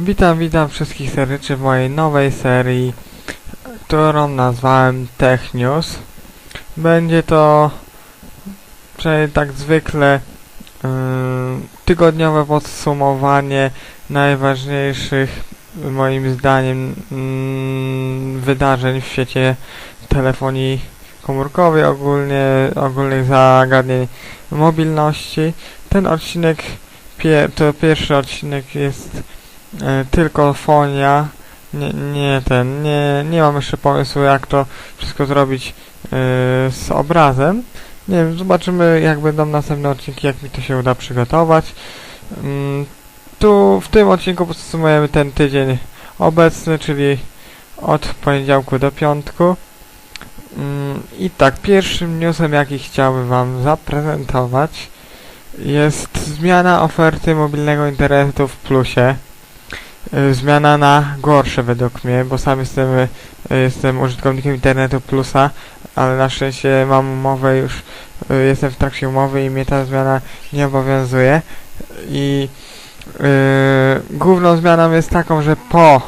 Witam, witam wszystkich serdecznie w mojej nowej serii, którą nazwałem Tech News. Będzie to, tak zwykle, yy, tygodniowe podsumowanie najważniejszych, moim zdaniem, yy, wydarzeń w świecie telefonii komórkowej, ogólnie, ogólnych zagadnień mobilności. Ten odcinek, pie, to pierwszy odcinek jest tylko fonia. Nie, nie ten, nie, nie mam jeszcze pomysłu jak to wszystko zrobić e, z obrazem. Nie wiem, zobaczymy jak będą następne odcinki, jak mi to się uda przygotować. Mm, tu w tym odcinku podsumujemy ten tydzień obecny, czyli od poniedziałku do piątku. Mm, I tak, pierwszym newsem jaki chciałbym Wam zaprezentować jest zmiana oferty mobilnego internetu w plusie. Y, Zmiana na gorsze według mnie, bo sam jestem, y, jestem użytkownikiem internetu plusa, ale na szczęście mam umowę już, y, jestem w trakcie umowy i mnie ta zmiana nie obowiązuje. I yy, główną zmianą jest taką, że po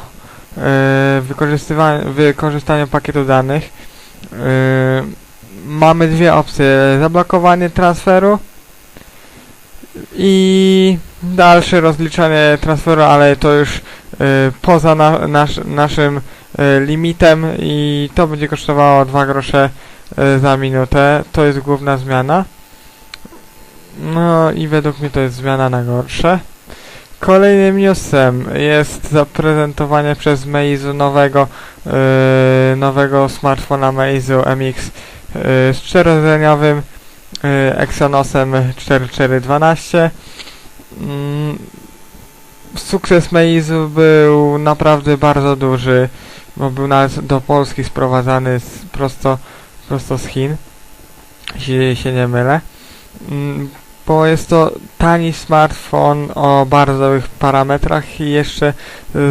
yy, wykorzystaniu pakietu danych yy, mamy dwie opcje. Zablokowanie transferu i dalsze rozliczanie transferu, ale to już y, poza na, nasz, naszym y, limitem i to będzie kosztowało 2 grosze y, za minutę. To jest główna zmiana. No i według mnie to jest zmiana na gorsze. Kolejnym newsem jest zaprezentowanie przez Meizu nowego, y, nowego smartfona Meizu MX y, z czterorzędniowym y, Exynosem 4412. Sukces Meizu był naprawdę bardzo duży, bo był nawet do Polski sprowadzany z, prosto, prosto z Chin, jeśli się nie mylę. Mm, Bo jest to tani smartfon o bardzo dobrych parametrach i jeszcze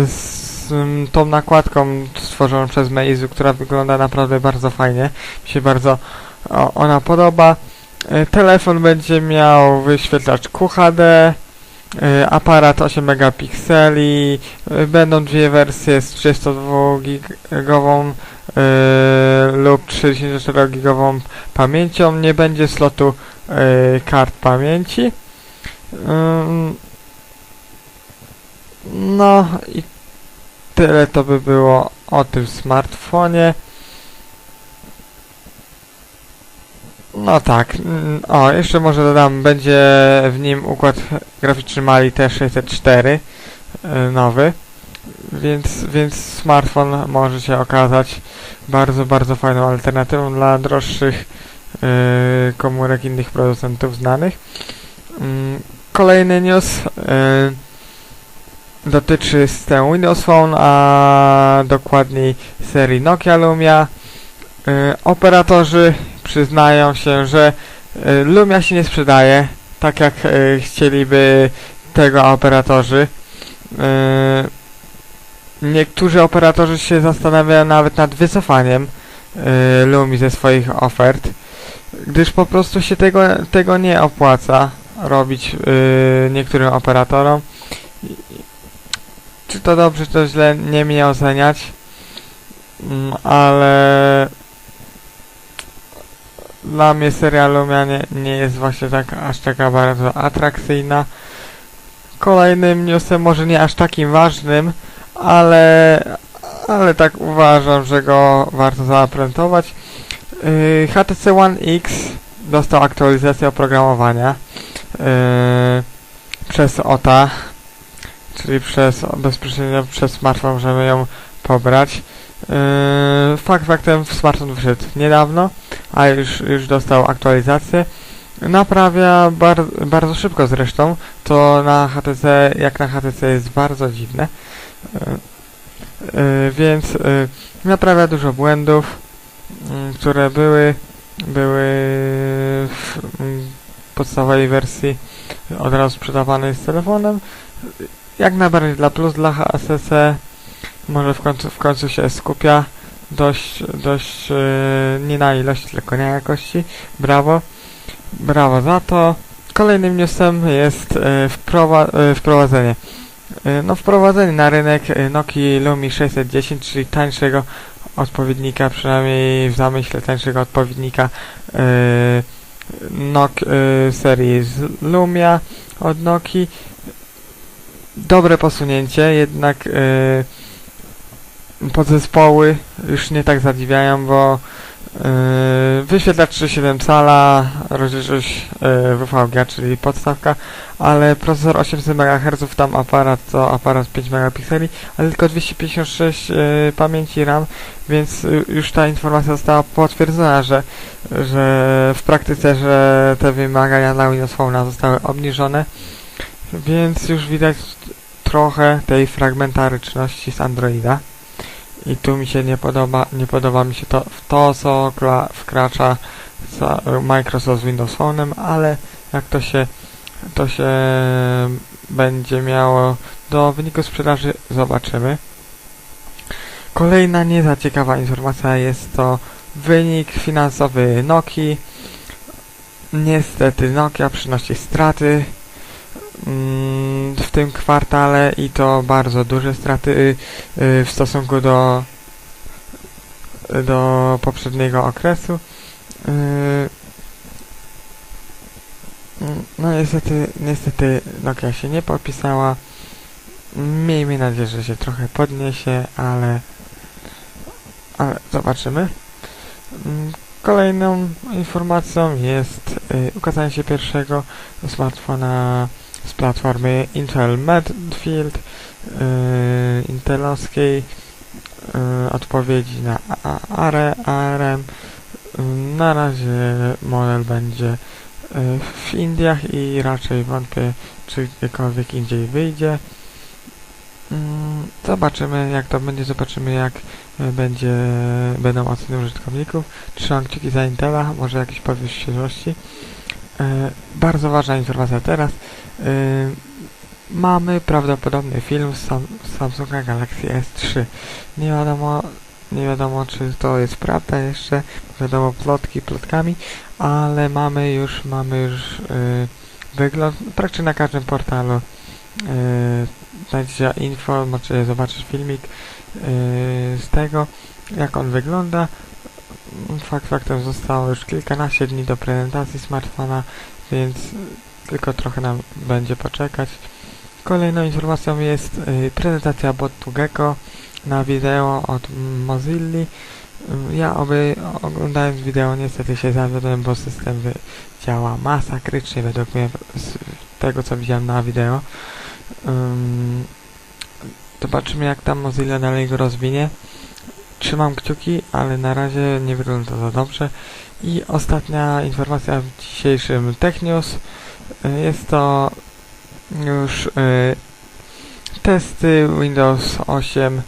z mm, tą nakładką stworzoną przez Meizu, która wygląda naprawdę bardzo fajnie. Mi się bardzo ona podoba. Y, Telefon będzie miał wyświetlacz QHD, aparat 8 megapikseli, y, będą dwie wersje z 32 gigową y, lub 64 gigową pamięcią, nie będzie slotu kart pamięci. No i tyle to by było o tym smartfonie. No tak, o jeszcze może dodam, będzie w nim układ graficzny Mali T604 y, nowy, więc, więc smartfon może się okazać bardzo, bardzo fajną alternatywą dla droższych y, komórek innych producentów znanych. Mm, Kolejny news y, dotyczy systemu Windows Phone, a dokładniej serii Nokia Lumia. Y, Operatorzy przyznają się, że y, Lumia się nie sprzedaje, tak jak y, chcieliby tego operatorzy. Y, Niektórzy operatorzy się zastanawiają nawet nad wycofaniem Lumi ze swoich ofert, gdyż po prostu się tego, tego nie opłaca robić niektórym operatorom. Czy to dobrze, czy to źle, nie mnie oceniać, Mm, ale dla mnie seria Lumia nie, jest właśnie tak aż taka bardzo atrakcyjna. Kolejnym newsem, może nie aż takim ważnym, ale, ale tak uważam, że go warto zaprezentować. Yy, HTC One X dostał aktualizację oprogramowania yy, przez OTA, czyli przez bezpośrednio przez smartfon możemy ją pobrać. Yy, fakt faktem smartfon wyszedł niedawno, a już, już dostał aktualizację. Naprawia bar bardzo szybko zresztą, to na HTC, jak na HTC jest bardzo dziwne. Yy, yy, więc yy, naprawia dużo błędów, yy, które były, były w yy, podstawowej wersji od razu sprzedawanej z telefonem. Jak najbardziej dla plus, dla HTC może w końcu, w końcu się skupia dość, dość yy, nie na ilości, tylko na jakości. Brawo. Brawo za to. Kolejnym newsem jest yy, wprowa yy, wprowadzenie y, no, wprowadzenie na rynek Nokii Lumi 610, czyli tańszego odpowiednika, przynajmniej w zamyśle tańszego odpowiednika y, Nok y, serii z Lumia od Nokii. Dobre posunięcie, jednak y, podzespoły już nie tak zadziwiają, bo Yy, wyświetlacz 3,7 cala, rozdzielczość yy, czyli podstawka, ale procesor 800 MHz, tam aparat to aparat 5 megapikseli, ale tylko 256 yy, pamięci RAM, więc y, już ta informacja została potwierdzona, że, że w praktyce, że te wymagania dla Windows Phone zostały obniżone, więc już widać trochę tej fragmentaryczności z Androida. I tu mi się nie podoba, nie podoba mi się to, to co wkracza za Microsoft z Windows Phone'em, ale jak to się, to się będzie miało do wyniku sprzedaży, zobaczymy. Kolejna nie za ciekawa informacja jest to wynik finansowy Nokii. Niestety Nokia przynosi straty w tym kwartale i to bardzo duże straty y, y, w stosunku do do poprzedniego okresu. Y, no niestety, niestety Nokia się nie popisała. Miejmy nadzieję, że się trochę podniesie, ale, ale zobaczymy. Mm, Kolejną informacją jest ukazanie się pierwszego smartfona z platformy Intel Medfield y, intelowskiej y, odpowiedzi na ARM. Y, Na razie model będzie y, w Indiach i raczej wątpię, czy gdziekolwiek indziej wyjdzie. Mm, Zobaczymy jak to będzie, zobaczymy jak y, będzie, będą oceny użytkowników. Trzymam kciuki za Intela, może świeżości. Y, Bardzo ważna informacja teraz. Y, Mamy prawdopodobny film z, Sam z Samsunga Galaxy S3. Nie wiadomo, nie wiadomo czy to jest prawda jeszcze, wiadomo plotki plotkami, ale mamy już, mamy już y, wygląd, praktycznie na każdym portalu y, znajdziecie info, możecie zobaczyć filmik z tego, jak on wygląda. Fakt faktem zostało już kilkanaście dni do prezentacji smartfona, więc tylko trochę nam będzie poczekać. Kolejną informacją jest y, prezentacja botu Gecko na wideo od Mozilli. Y, Ja oby oglądając wideo niestety się zawiodłem, bo system działa masakrycznie według mnie z tego co widziałem na wideo. Ym, zobaczymy jak tam Mozilla dalej go rozwinie. Trzymam kciuki, ale na razie nie wygląda za dobrze. I ostatnia informacja w dzisiejszym Tech News. Y, Jest to już y, testy Windows 8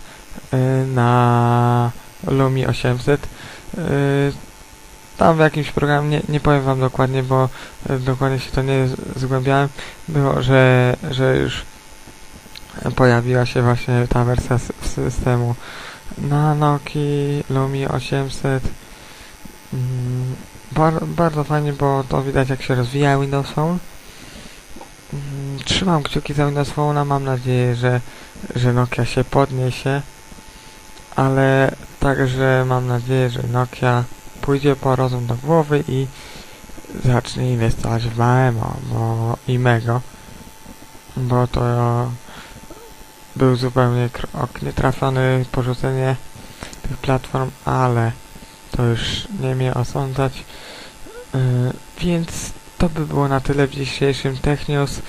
y, na Lumi 800. Y, tam w jakimś programie, nie, nie powiem wam dokładnie, bo dokładnie się to nie zgłębiałem, było, że, że już pojawiła się właśnie ta wersja systemu na Nokii Lumi 800. Mm, bar, bardzo fajnie, bo to widać jak się rozwija Windows Phone. Mm, Trzymam kciuki za Windows Phone'a, mam nadzieję, że, że Nokia się podniesie, ale także mam nadzieję, że Nokia pójdzie po rozum do głowy i zacznie inwestować w Maemo bo, i Mego, bo to był zupełnie krok nietrafiony, porzucenie tych platform, ale to już nie mnie osądzać, yy, więc to by było na tyle w dzisiejszym Tech News.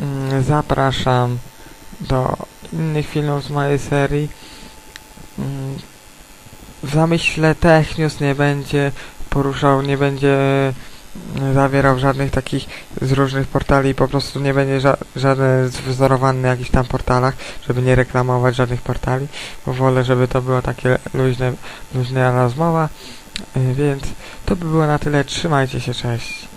Mm, Zapraszam do innych filmów z mojej serii. Mm, W zamyśle Tech News nie będzie poruszał, nie będzie zawierał żadnych takich z różnych portali, po prostu nie będzie ża żaden wzorowany na jakichś tam portalach, żeby nie reklamować żadnych portali, bo wolę, żeby to było takie luźne, luźna rozmowa. Y, Więc to by było na tyle. Trzymajcie się, cześć.